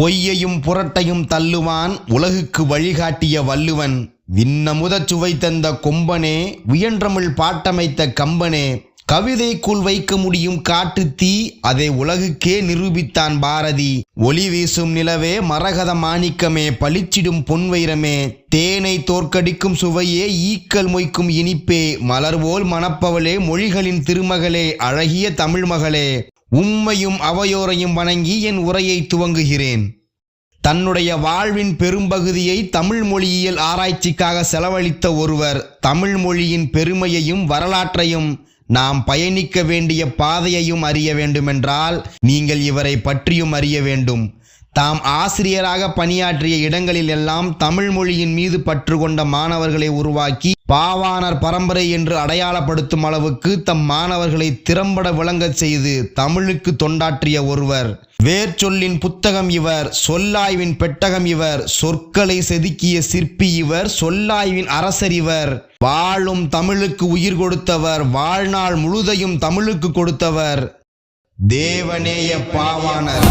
பொய்யையும் புரட்டையும் தள்ளுவான் உலகுக்கு வழிகாட்டிய வள்ளுவன். விண்ணமுதச் சுவை தந்த கொம்பனே உயன்றமிழ் பாட்டமைத்த கம்பனே. கவிதைக்குள் வைக்க முடியும் காட்டுத் தீ அதை உலகுக்கே நிரூபித்தான் பாரதி. ஒளி வீசும் நிலவே மரகத மாணிக்கமே பளிச்சிடும் பொன்வைரமே. தேனை தோற்கடிக்கும் சுவையே ஈக்கல் மொய்க்கும் இனிப்பே. மலர்வோல் மணப்பவளே மொழிகளின் திருமகளே அழகிய தமிழ் மகளே. உம்மையும் அவையோரையும் வணங்கி என் உரையை துவங்குகிறேன். தன்னுடைய வாழ்வின் பெரும்பகுதியை தமிழ் மொழியியல் ஆராய்ச்சிக்காக செலவழித்த ஒருவர் தமிழ் மொழியின் பெருமையையும் வரலாற்றையும் நாம் பயணிக்க வேண்டிய பாதையையும் அறிய வேண்டுமென்றால் நீங்கள் இவரை பற்றியும் அறிய வேண்டும். தாம் ஆசிரியராக பணியாற்றிய இடங்களில் எல்லாம் தமிழ் மொழியின் மீது பற்று கொண்ட மாணவர்களை உருவாக்கி பாவாணர் பரம்பரை என்று அடையாளப்படுத்தும் அளவுக்கு தம் மாணவர்களை திறம்பட விளங்கச் செய்து தமிழுக்கு தொண்டாற்றிய ஒருவர். வேர்ச்சொல்லின் புத்தகம் இவர் சொல்லாய்வின் பெட்டகம் இவர் சொற்களை செதுக்கிய சிற்பி இவர் சொல்லாய்வின் அரசர் இவர். வாழும் தமிழுக்கு உயிர் கொடுத்தவர் வாழ்நாள் முழுதையும் தமிழுக்கு கொடுத்தவர். தேவநேய பாவாணர்.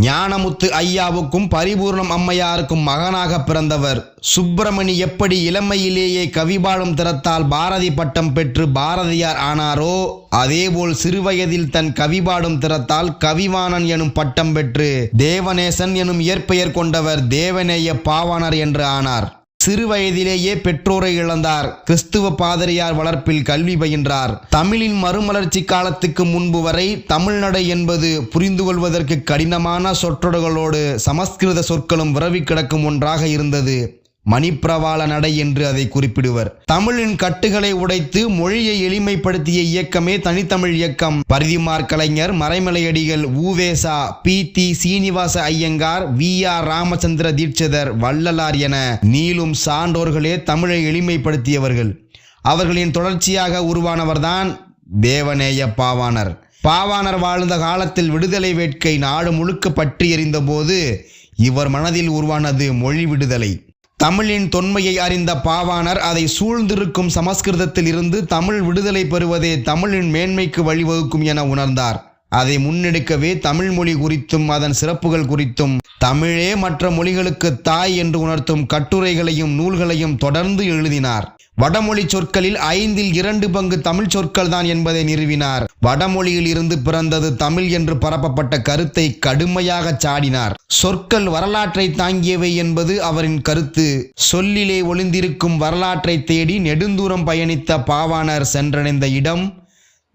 ஞானமுத்து ஐயாவுக்கும் பரிபூர்ணம் அம்மையாருக்கும் மகனாக பிறந்தவர். சுப்பிரமணி எப்படி இளமையிலேயே கவிபாடும் திறத்தால் பாரதி பட்டம் பெற்று பாரதியார் ஆனாரோ அதேபோல் சிறுவயதில் தன் கவிபாடும் திறத்தால் கவிவாணன் எனும் பட்டம் பெற்று தேவநேசன் எனும் இயற்பெயர் கொண்டவர் தேவநேய பாவாணர் என்று ஆனார். சிறு வயதிலேயே பெற்றோரை இழந்தார். கிறிஸ்துவ பாதிரியார் வளர்ப்பில் கல்வி பயின்றார். தமிழின் மறுமலர்ச்சி காலத்துக்கு முன்பு வரை தமிழ்நடை என்பது புரிந்து கொள்வதற்கு கடினமான சொற்றொடர்களோடு சமஸ்கிருத சொற்களும் விரவி கிடக்கும் ஒன்றாக இருந்தது. மணிப்பிரவாள நடை என்று அதை குறிப்பிடுவர். தமிழின் கட்டுகளை உடைத்து மொழியை எளிமைப்படுத்திய இயக்கமே தனித்தமிழ் இயக்கம். பரிதிமார் கலைஞர் மறைமலையடிகள் ஊவேசா பி. தி சீனிவாச ஐயங்கார் வி. ஆர். ராமச்சந்திர தீட்சிதர் வள்ளலார் என நீளும் சான்றோர்களே தமிழை எளிமைப்படுத்தியவர்கள். அவர்களின் தொடர்ச்சியாக உருவானவர்தான் தேவநேய பாவாணர். பாவாணர் வாழ்ந்த காலத்தில் விடுதலை வேட்கை நாடு முழுக்க பற்றி எறிந்தபோது இவர் மனதில் உருவானது மொழி விடுதலை. தமிழின் தொன்மையை அறிந்த பாவாணர் அதை சூழ்ந்திருக்கும் சமஸ்கிருதத்தில் இருந்து தமிழ் விடுதலை பெறுவதே தமிழின் மேன்மைக்கு வழிவகுக்கும் என உணர்ந்தார். அதை முன்னெடுக்கவே தமிழ் மொழி குறித்தும் அதன் சிறப்புகள் குறித்தும் தமிழே மற்ற மொழிகளுக்கு தாய் என்று உணர்த்தும் கட்டுரைகளையும் நூல்களையும் தொடர்ந்து எழுதினார். வடமொழி சொற்களில் ஐந்தில் இரண்டு பங்கு தமிழ் சொற்கள் தான் என்பதை நிறுவினார். வடமொழியில் இருந்து பிறந்தது தமிழ் என்று பரப்பப்பட்ட கருத்தை கடுமையாக சாடினார். சொற்கள் வரலாற்றை தாங்கியவை என்பது அவரின் கருத்து. சொல்லிலே ஒளிந்திருக்கும் வரலாற்றை தேடி நெடுந்தூரம் பயணித்த பாவாணர் சென்றடைந்த இடம்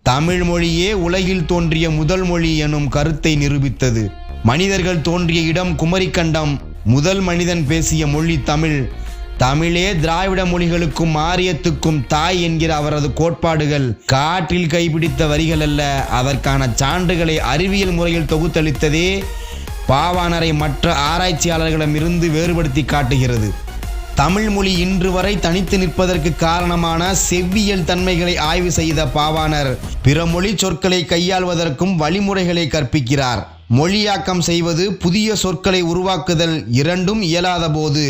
தமிழ் மொழியே உலகில் தோன்றிய முதல் மொழி எனும் கருத்தை நிரூபித்தது. மனிதர்கள் தோன்றிய இடம் குமரிக்கண்டம். முதல் மனிதன் பேசிய மொழி தமிழ். தமிழே திராவிட மொழிகளுக்கும் ஆரியத்துக்கும் தாய் என்கிற அவரது கோட்பாடுகள். காற்றில் கைபிடித்த வரிகள் அல்ல அதற்கான சான்றுகளை அறிவியல் முறையில் தொகுத்தளித்ததே பாவாணரை மற்ற ஆராய்ச்சியாளர்களிடமிருந்து வேறுபடுத்தி காட்டுகிறது. தமிழ் மொழி இன்று வரை தனித்து நிற்பதற்கு காரணமான செவ்வியல் தன்மைகளை ஆய்வு செய்த பாவாணர். பிற மொழி சொற்களை கையாள்வதற்கும் வழிமுறைகளை கற்பிக்கிறார். மொழியாக்கம் செய்வது புதிய சொற்களை உருவாக்குதல் இரண்டும் இயலாத போது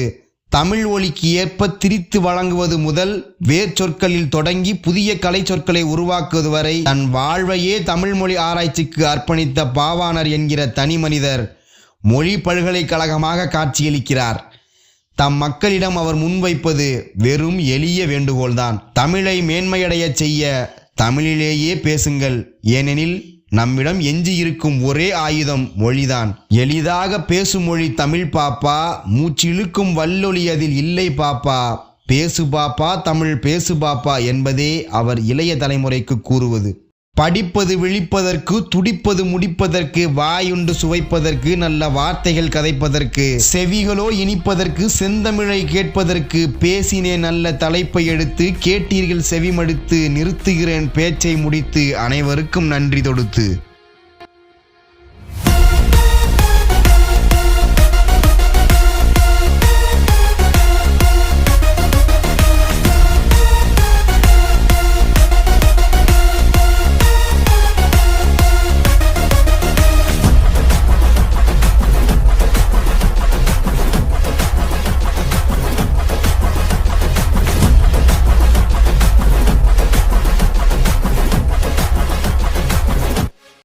தமிழ் ஒலிக்கு ஏற்ப திரித்து வழங்குவது முதல் வேர் சொற்களில் தொடங்கி புதிய கலை சொற்களை உருவாக்குவது வரை தன் வாழ்வையே தமிழ் மொழி ஆராய்ச்சிக்கு அர்ப்பணித்த பாவாணர் என்கிற தனி மனிதர் மொழி பல்கலைக்கழகமாக காட்சியளிக்கிறார். தம் மக்களிடம் அவர் முன்வைப்பது வெறும் எளிய வேண்டுகோள்தான். தமிழை மேன்மையடையச் செய்ய தமிழிலேயே பேசுங்கள். ஏனெனில் நம்மிடம் எஞ்சியிருக்கும் ஒரே ஆயுதம் மொழிதான். எளிதாக பேசும் மொழி தமிழ் பாப்பா மூச்சிழுக்கும் வல்லொலி அதில் இல்லை பாப்பா. பேசு பாப்பா தமிழ் பேசு பாப்பா என்பதே அவர் இளைய தலைமுறைக்கு கூறுவது. படிப்பது விழிப்பதற்கு துடிப்பது முடிப்பதற்கு வாயுண்டு சுவைப்பதற்கு நல்ல வார்த்தைகள் கதைப்பதற்கு செவிகளோ இனிப்பதற்கு செந்தமிழை கேட்பதற்கு பேசினே நல்ல தலைப்பை எடுத்து கேட்டீர்கள் செவிமடுத்து நிறுத்துகிறேன் பேச்சை முடித்து அனைவருக்கும் நன்றி தொடுத்து.